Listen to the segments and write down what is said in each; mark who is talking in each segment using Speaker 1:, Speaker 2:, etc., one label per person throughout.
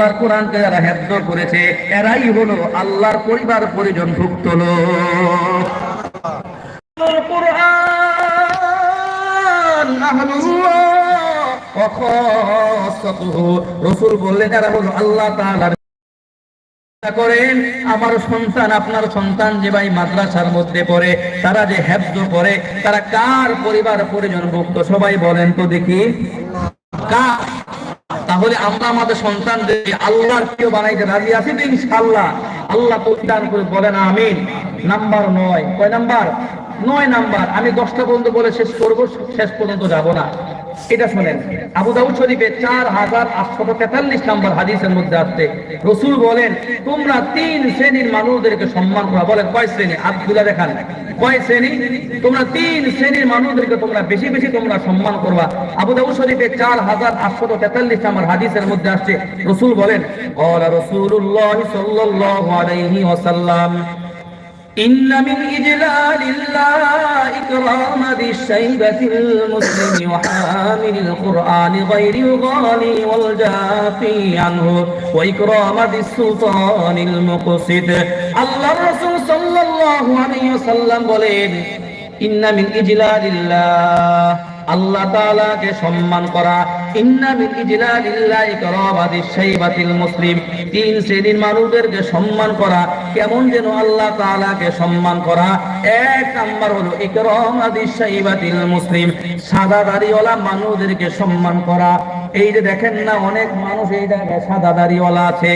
Speaker 1: আল্লাহর কোরআনকে যারা হেফজ করেছে, এরাই হলো আল্লাহর পরিবার পরিজন ভুক্ত ওয়া বললেন, এরা হলো আল্লাহ করেন, আমার সন্তান, আপনার সন্তান যে ভাই মাদ্রাসার মধ্যে পড়ে, তারা যে হেফজ করে, তারা কার পরিবার পরিজন ভুক্ত সবাই বলেন তো দেখি। কার? তাহলে আমরা আমাদের সন্তানদের আল্লাহর কেউ বানাইতে রাজি আছি তো ইনশাআল্লাহ। আল্লাহ পরিধান করে বলেন আমিন। নাম্বার নয়। কয় নাম্বার? নয় নাম্বার। আমি দশটা পর্যন্ত বলে শেষ করব, শেষ পর্যন্ত যাব না। এটা শোনেন, আবু দাউদ শরীফে চার হাজার আটশত তেতাল্লিশ নম্বর হাদিসের মধ্যে আসছে রসুল বলেন, তোমরা তিন শ্রেণির মানুষদেরকে সম্মান করা। বলেন, কয় শ্রেণি? আব্দুল্লাহ দেখান। কয় শ্রেণি? তোমরা তিন শ্রেণির মানুষদেরকে তোমরা বেশি বেশি তোমরা সম্মান করবা। আবু দাউদ শরীফে চার হাজার আটশত তেতাল্লিশ নম্বর হাদিসের মধ্যে আসছে, রসুল বলেন রসুল্লাহ সাল্লাল্লাহু আলাইহি ওয়াসাল্লাম إن من إجلال الله إكرام ذي الشيبة المسلم وحامل القرآن غير الغالي والجافي عنه وإكرام ذي السلطان المقسط الله الرسول صلى الله عليه وسلم বলেন إن من إجلال الله আল্লাহ তাআলাকে সম্মান করা ইন্না মিন ইজলালিল্লাহি কারামাতিশ শাইবাতিল মুসলিম তিন শ্রেণির মানুষদেরকে সম্মান করা, কেমন যেন আল্লাহ তাআলাকে সম্মান করা। এক নাম্বার হলো মুসলিম, সাদা দাড়িওয়ালা মানুষদেরকে সম্মান করা। এই যে দেখেন না, অনেক মানুষ এই জায়গায় সাদা দাড়িওয়ালা আছে,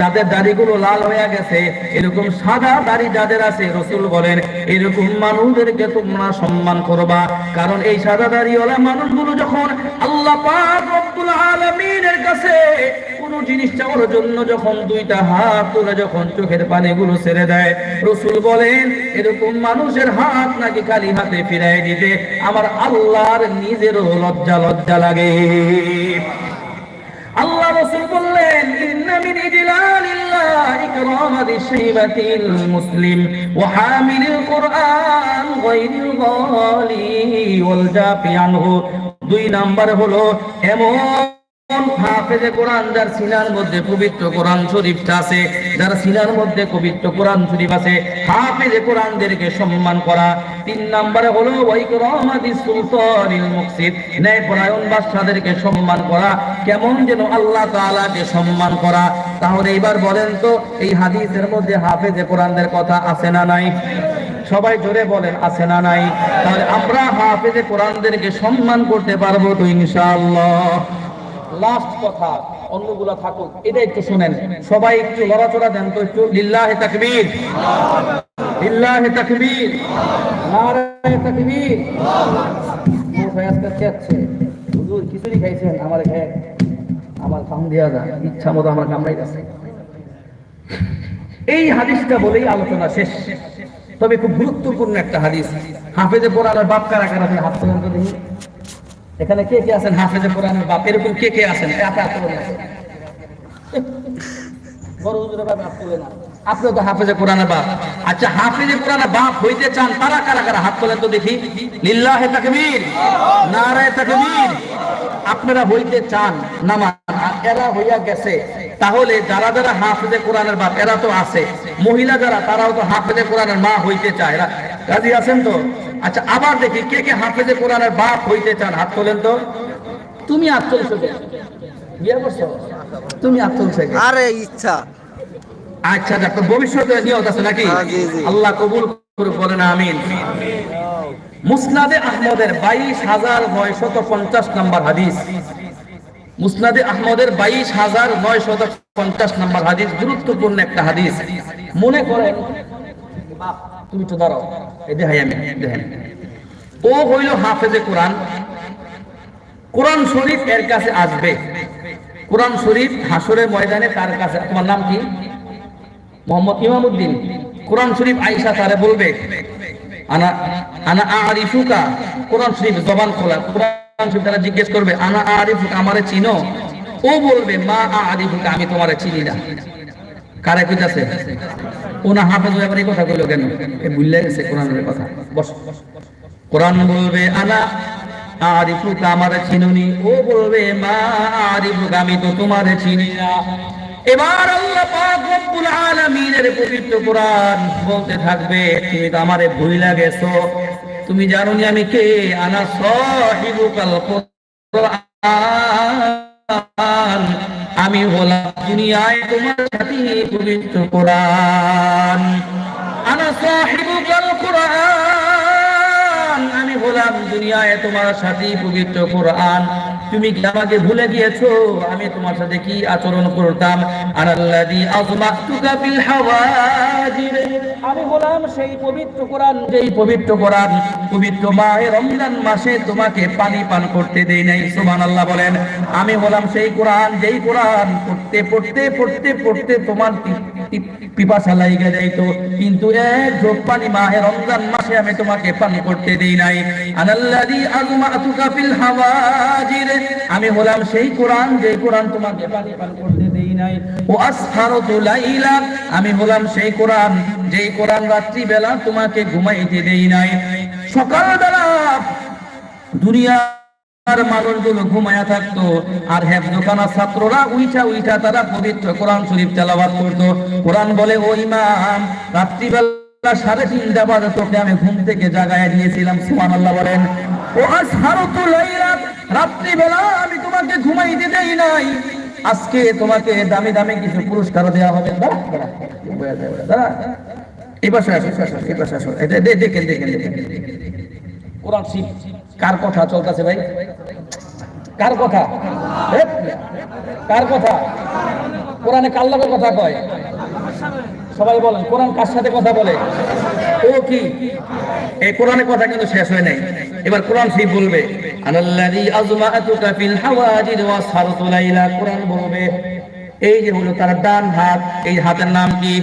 Speaker 1: যাদের দাড়িগুলো লাল হয়ে গেছে, এরকম সাদা দাড়ি যাদের আছে, রসুল বলেন, এরকম মানুষদেরকে তোমরা সম্মান করবা। কারণ এই সাদা দাড়িওয়ালা মানুষগুলো যখন আল্লাহ পাক কাছে জিনিস চাওয়ার জন্য যখন দুইটা হাত তুলে, যখন চোখের পানিগুলো ছেড়ে দেয়, রসুল বলেন, এরকম মানুষের হাত নাকি খালি হাতে ফিরাই দিতে? আমার আল্লাহর নিজেরও লজ্জা লজ্জা লাগে। আল্লাহ রসুল বললেন মুসলিম ওয়া হামিলিল কুরআন দুই নাম্বার হলো, এমন হাফেজে কোরআন সিনার মধ্যে পবিত্র কোরআন শরীফটা আছে পবিত্র কোরআন শরীফ আছে, হাফেজে কোরআনদেরকে সম্মান করা। তিন সম্মান করা, কেমন যেন আল্লাহ তাআলাকে সম্মান করা। তাহলে এবার বলেন তো, এই হাদিসের মধ্যে হাফেজে কোরআনদের কথা আছে না নাই? সবাই জোরে বলেন, আছে না নাই? তাহলে আমরা হাফেজে কোরআনদেরকে সম্মান করতে পারব তো ইনশাআল্লাহ। লাস্ট কথা থাকুক এটা একটু শুনেন। সবাই একটু লড়াচড়া দেন তো একটু। লিল্লাহে তাকবীর। লিল্লাহে তাকবীর। নারায়ে তাকবীর। আজকে চেয়েছে হুজুর, খিচুড়ি খাইছেন? আমার খেয়ে আমার যা। ইচ্ছা মতো আমার কামড়াই গেছে এই হাদিসটা বলেই আলোচনা শেষ। তবে খুব গুরুত্বপূর্ণ একটা হাদিস। হাফেজে পড়ার বাপ কারা কারা হাত পর্যন্ত দেখি। এখানে কে কে আছেন? হাফেজে কোরআনের বাপ, এরকম কে কে আছেন? একা তুলে বড় হুজুরের বাপ হাত তুলে না আপনি তো হাফেজে কোরআনের বাপ। আচ্ছা হাফেজে কোরআনের বাপ হইতে চান তারা কারা কারা? হাত তোলেন তো দেখি। লিল্লাহে তাকবীর, নারায়ে তাকবীর। আপনারা হইতে চান আর এরা হইয়া গেছে। তাহলে যারা যারা হাফেজে কোরআনের বাপ, এরা তো আছে। মহিলা যারা, তারাও তো হাফেজে কোরআনের মা হইতে চায়। রাজি আছেন তো? আচ্ছা আবার দেখি কে কে হাফেজে কোরআনের বাপ হইতে চান। হাত তোলেন তো। তুমি হাত তুলছো বিয়ে করছ? তুমি হাত তুলছো
Speaker 2: আরে ইচ্ছা।
Speaker 1: আচ্ছা দেখো ভবিষ্যতে নিয়ত আছে নাকি?
Speaker 2: হ্যাঁ।
Speaker 1: আল্লাহ কবুল করে বলেন আমিন। মুসনাদে আহমদের বাইশ হাজার নয়শত পঞ্চাশ নম্বর হাদিস। মুসনাদে আহমদের বাইশ হাজার নয়শত পঞ্চাশ নম্বর হাদিস গুরুত্বপূর্ণ একটা হাদিস। মনে করেন বাপ, তুমি তো দাঁড়াও। এই দেখাই আমি, দেখেন। ও হইল হাফেজে কোরআন। কোরআন শরীফ এর কাছে আসবে। কোরআন শরীফ হাসরের ময়দানে তার কাছে, তোমার নাম কি? মোহাম্মদ ইমামউদ্দিন কোরআন শরীফ আয়েশা তারে বলবে, আনা আনা আরিফুকা। কোরআন শরীফ জবান খোলা। কোরআন শরীফ তারা জিজ্ঞেস করবে, আনা আরিফুকা আমারে চিনো? ও বলবে, মা আরিফুকা, আমি তোমারে চিনি না। কারে কইতাছে? ওনা হাফেজ আবার কথা কইলো কেন? এ ভুলে গেছে কোরআনের কথা। বস। কোরআন বলবে আনা আরিফুকা আমারে চিনুনি। ও বলবে, মা আরিফুকা, আমি তো তোমারে চিনি না। এবার আল্লাহ পাক রব্বুল আলামিনের পবিত্র কোরআন বলতে থাকবে, তুমি তো আমারে ভুইলা গেছো। তুমি জানো আমি কে? আনা সাহিবুকাল কোরআন। আমি বললাম দুনিয়ায় তোমার সাথে পবিত্র কোরআন। আনা সাহিবুকাল কোরআন আমি বললাম, দুনিয়ায় তোমার সাথে পবিত্র কোরআন। তুমি কি আমাকে ভুলে গিয়েছো? আমি তোমার সাথে কি আচরণ করতাম? আনাল্লাযী আযমাতুকা বিল হাওয়াজির। আমি বললাম সেই পবিত্র কোরআন। যেই পবিত্র কোরআন পবিত্র মাহে রমজান মাসে তোমাকে পানি পান করতে দেই নাই সুবহানাল্লাহ বলেন। আমি হলাম সেই কোরআন যেই কোরআন পড়তে পড়তে পড়তে পড়তে তোমার পিপাসা যাইতো কিন্তু এক ঢোক পানি রমজান মাসে আমি তোমাকে পান করতে দেই নাই। ফিল হাওয়াজির, আমি হলাম সেই কোরআন, যে কোরআন তোমাকে পানি পান করতে দেই নাই। ও আসহারতু লাইলা, আমি হলাম সেই কোরআন যেই কোরআন রাত্রি বেলা তোমাকে ঘুমাইতে দেই নাই। সকালবেলা দুনিয়া আর মানুষগুলো ঘুমায়া থাকতো, আর হেফজখানা ছাত্ররা উইঠা উইঠা তারা পবিত্র কোরআন শরীফ করতো। কোরআন বলে, ও ইমাম, রাত্রিবেলা আজকে তোমাকে দামি দামি কিছু পুরস্কার দেওয়া হবে। দেখেন দেখেন কোরআন কার কথা চলতেছে ভাই? কার কথা? কার কথা? কোরআনে কার লগে কথা কয়? সবাই বলেন, কোরআন কার সাথে কথা বলে? ও কি? এই কোরআনের কথা কিন্তু শেষ হয় নাই। এবার কোরআন সেই বলবে? আনাল্লাযী আযমাআতুকা ফিল হাওয়াজির ওয়া সারতু লাইলা, কোরআন বলবে এই যে হলো তার ডান হাত, এই হাতের নাম কি?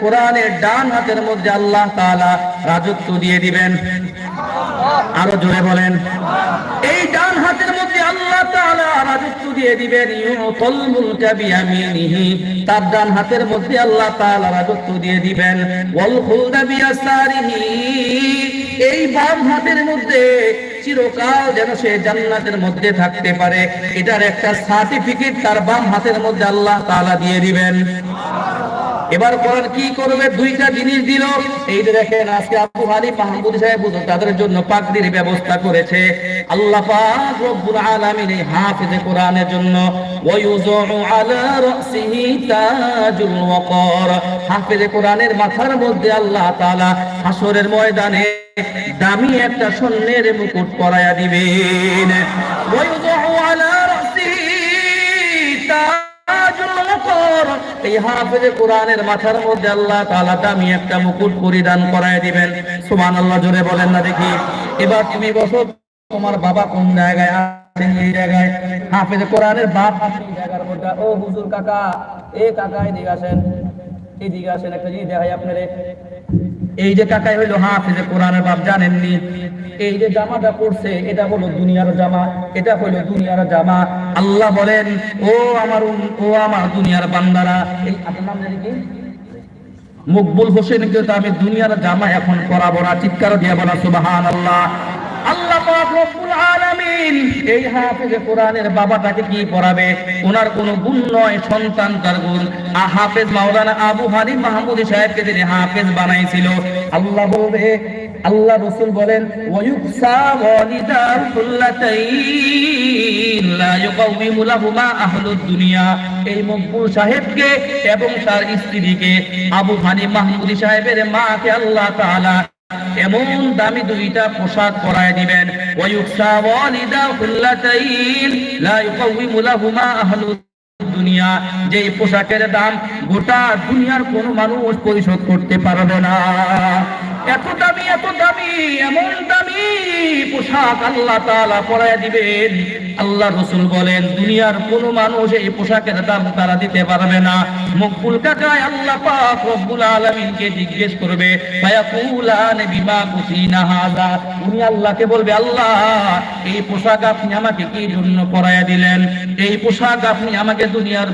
Speaker 1: কোরআনের ডান হাতের মধ্যে আল্লাহ রাজত্ব দিয়ে দিবেন। আরও জোরে বলেন। এই ডান হাতের মধ্যে আল্লাহ রাজত্ব দিয়ে দিবেন। মুলকা তার ডান হাতের মধ্যে আল্লাহ তাআলা রাজত্ব দিয়ে দিবেন। এই বাম হাতের মধ্যে চিরকাল যেন সে জান্নাতের মধ্যে থাকতে পারে। এটার একটা সার্টিফিকেট তার বাম হাতের মধ্যে আল্লাহ তালা দিয়ে দিবেন। এবার কোরআন কি করবে? দুইটা জিনিস দিল। এই যে দেখেন, আজকে আবু হানিফ মাহমুদ সাহেব তাদের জন্য পাগড়ির ব্যবস্থা করেছে। আল্লাহ পাক রব্বুল আলামিন এই হাফেজে কোরআনের জন্য ওয়ায়ুযু আলা রাসিহি তাজুল কোরআনের মাথার মধ্যে আল্লাহ তাআলা হাসরের ময়দানে দামি একটা স্বর্ণের মুকুট পরায়া দিবেন। ওয়ায়ুযু আলা রাসিহি এই বাপ জায়গার মধ্যে। ও কাকা, এ এই যে কাকাই হইল হাফেজে কোরআনের বাপ, জানেননি? এই যে জামাটা পড়ছে, এটা হলো দুনিয়ার জামা, এটা হলো দুনিয়ার জামা। আল্লাহ বলেন, ও আমার ও আমার দুনিয়ার বান্দারা। এই মকবুল হোসেনকে তো আমি দুনিয়ার জামা এখন পরাবো না, চিৎকার দিয়ে বলা সুবাহান আল্লাহ আল্লাহ বলবে আল্লাহ রসুল বলেন এই মকবুল সাহেবকে এবং তার স্ত্রীকে, আবু হানি মাহমুদি সাহেবের মাকে আল্লাহ এমন দামি দুইটা পোশাক পরায় দিবেন দুনিয়া। যে পোশাকের দাম গোটা দুনিয়ার কোনো মানুষ পরিশোধ করতে পারবে না। এত দামি এত দামি এমন দামি পোশাক আল্লাহ পরায় দিবেন। আল্লাহ রসুল বলেন, দুনিয়ার মানুষ এই পোশাকের দাম তারা দিতে পারবে না। মকবুল কাকায় আল্লাহ পাক রব্বুল আলামিনকে জিজ্ঞেস করবে বিমা হাযা? উনি আল্লাহকে বলবে, আল্লাহ, এই পোশাক আপনি আমাকে কি জন্য পরায়া দিলেন? এই পোশাক আপনি আমাকে দুনিয়ার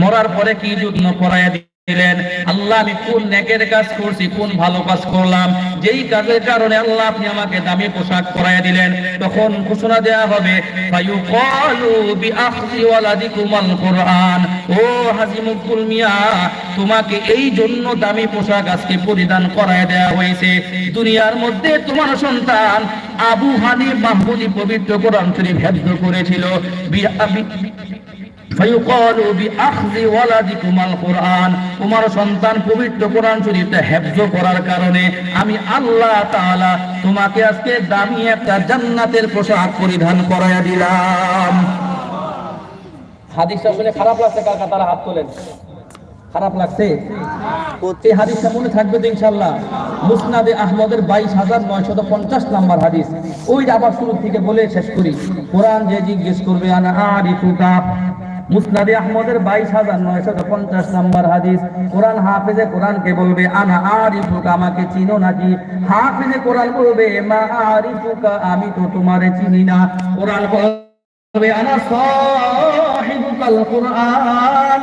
Speaker 1: মরার পরে কি জন্য পরায়া দিলেন? দিলেন আল্লাহ, আমি কোন নেকের কাজ করছি, কোন ভালো কাজ করলাম, যেই কাজের কারণে আল্লাহ আপনি আমাকে দামি পোশাক পরায় দিলেন, তখন ঘোষণা দেয়া হবে ও মুকুল মিয়া, তোমাকে এই জন্য দামি পোশাক আজকে পরিধান করায় দেয়া হয়েছে। দুনিয়ার মধ্যে তোমার সন্তান আবু হানি মাহমুদি পবিত্র কোরআন শরীফ হেফজ করেছিল। সন্তান পবিত্র কোরআন শরীফটা হেফজ করার কারণে আমি আল্লাহ তাআলা দামি একটা জান্নাতের পোশাক পরিধান করায়া দিলাম। হাদিসটা খারাপ লাগছে তারা হাত তোলেন? খারাপ লাগছে? এই হাদিসটা থাকবে তো মুসনাদে আহমদের বাইশ হাজার নয়শত পঞ্চাশ নাম্বার হাদিস। ওই যে আবার শুরু থেকে বলে শেষ করি। কোরআন যে জিজ্ঞেস করবে, আনা মুসনাদে আহমদের বাইশ হাজার নয়শত পঞ্চাশ নম্বর হাদিস। কোরআন হাফেজে কোরআনকে বলবে, আনা আরিফুকা, আমাকে চিনো নাকি? হাফেজে কোরআন বলবে, মা আরিফুকা, আমি তো তোমারে চিনি না। কোরআন বলবে, আনা সাহিবুকাল কোরআন।